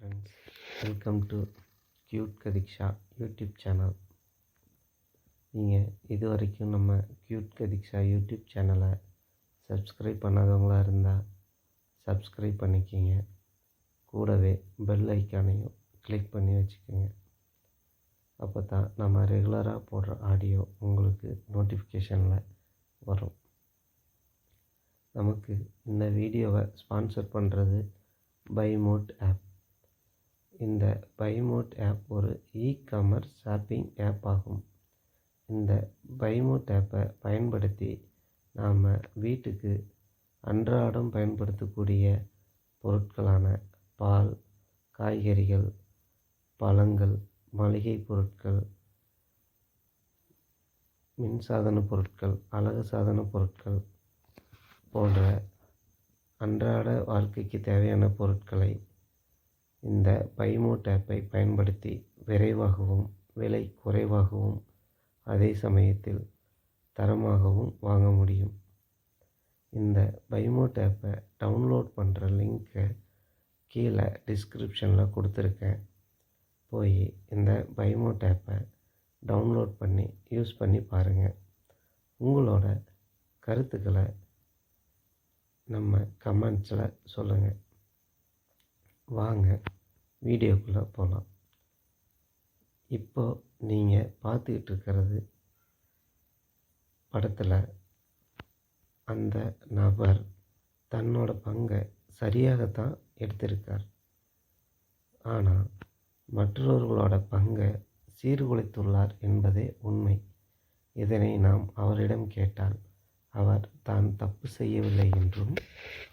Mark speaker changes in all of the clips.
Speaker 1: Friends welcome to cute Kathiksha YouTube channel நீங்கள் இது வரைக்கும் நம்ம க்யூட் கதிக்ஷா யூடியூப் சேனலை சப்ஸ்கிரைப் பண்ணாதவங்களா இருந்தால் சப்ஸ்கிரைப் பண்ணிக்கிங்க. கூடவே பெல் ஐக்கானையும் கிளிக் பண்ணி வச்சுக்கோங்க. அப்போ தான் நம்ம ரெகுலராக போடுற ஆடியோ உங்களுக்கு நோட்டிஃபிகேஷனில் வரும். நமக்கு இந்த வீடியோவை ஸ்பான்சர் பண்ணுறது பைமோட் ஆப் இந்த பைமோட் ஆப் ஒரு இ காமர்ஸ் ஷாப்பிங் ஆப் ஆகும். இந்த பைமோட் ஆப்பை பயன்படுத்தி நாம் வீட்டுக்கு அன்றாடம் பயன்படுத்தக்கூடிய பொருட்களான பால் காய்கறிகள் பழங்கள் மளிகை பொருட்கள் மின்சாதன பொருட்கள் அழகு சாதன பொருட்கள் போன்ற அன்றாட வாழ்க்கைக்கு தேவையான பொருட்களை இந்த பைமோட் ஆப்பை பயன்படுத்தி விரைவாகவும் விலை குறைவாகவும் அதே சமயத்தில் தரமாகவும் வாங்க முடியும். இந்த பைமோட் ஆப்பை டவுன்லோட் பண்ணுற லிங்க்கை கீழே டிஸ்கிரிப்ஷனில் கொடுத்துருக்கேன். போய் இந்த பைமோட் ஆப்பை டவுன்லோட் பண்ணி யூஸ் பண்ணி பாருங்கள் உங்களோட கருத்துக்களை நம்ம கமெண்ட்ஸில் சொல்லுங்கள் வாங்க வீடியோக்குள்ளே போகலாம் இப்போ நீங்கள் பார்த்துக்கிட்டு இருக்கிறது படத்தில் அந்த நபர் தன்னோட பங்கை சரியாகத்தான் எடுத்திருக்கார். ஆனால் மற்றவர்களோட பங்கை சீர்குலைத்துள்ளார் என்பதே உண்மை. இதனை நாம் அவரிடம் கேட்டால் அவர் தான் தப்பு செய்யவில்லை என்றும்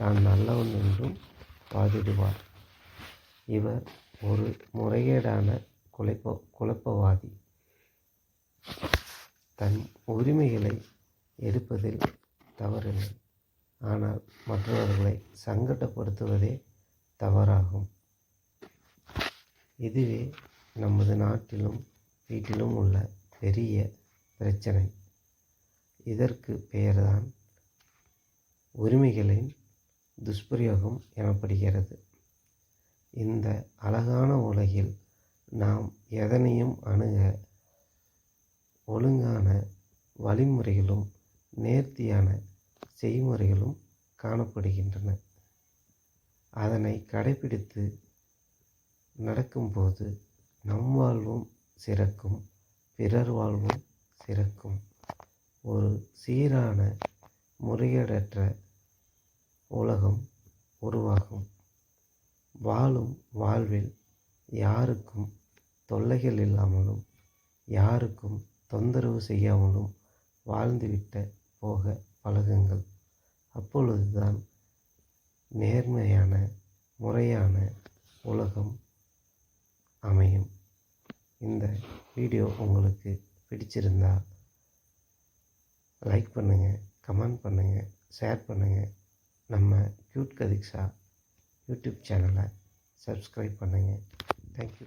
Speaker 1: தான் நல்லவன் என்றும் வாதிடுவார். இவர் ஒரு முறைகேடான குழப்ப குழப்பவாதி. தன் உரிமைகளை எடுப்பதில் தவறில்லை. ஆனால் மற்றவர்களை சங்கடப்படுத்துவதே தவறாகும். இதுவே நமது நாட்டிலும் வீட்டிலும் உள்ள பெரிய பிரச்சனை. இதற்கு பெயர்தான் உரிமைகளின் துஷ்பிரயோகம் எனப்படுகிறது. இந்த அழகான உலகில் நாம் எதனையும் அணுக ஒழுங்கான வழிமுறைகளும் நேர்த்தியான செய்முறைகளும் காணப்படுகின்றன. அதனை கடைபிடித்து நடக்கும்போது நம் வாழ்வும் சிறக்கும் பிறர் வாழ்வும் சிறக்கும். ஒரு சீரான முறையீடற்ற உலகம் உருவாகும். வாழும் வாழ்வில் யாருக்கும் தொல்லைகள் இல்லாமலும் யாருக்கும் தொந்தரவு செய்யாமலும் வாழ்ந்துவிட்ட போக பழகுங்கள். அப்பொழுதுதான் நேர்மையான முறையான உலகம் அமையும். இந்த வீடியோ உங்களுக்கு பிடிச்சிருந்தா லைக் பண்ணுங்கள் கமெண்ட் பண்ணுங்கள் ஷேர் பண்ணுங்கள் நம்ம க்யூட் கதிக்ஷா யூடியூப் சேனலை சப்ஸ்கிரைப் பண்ணுங்கள் தேங்க்யூ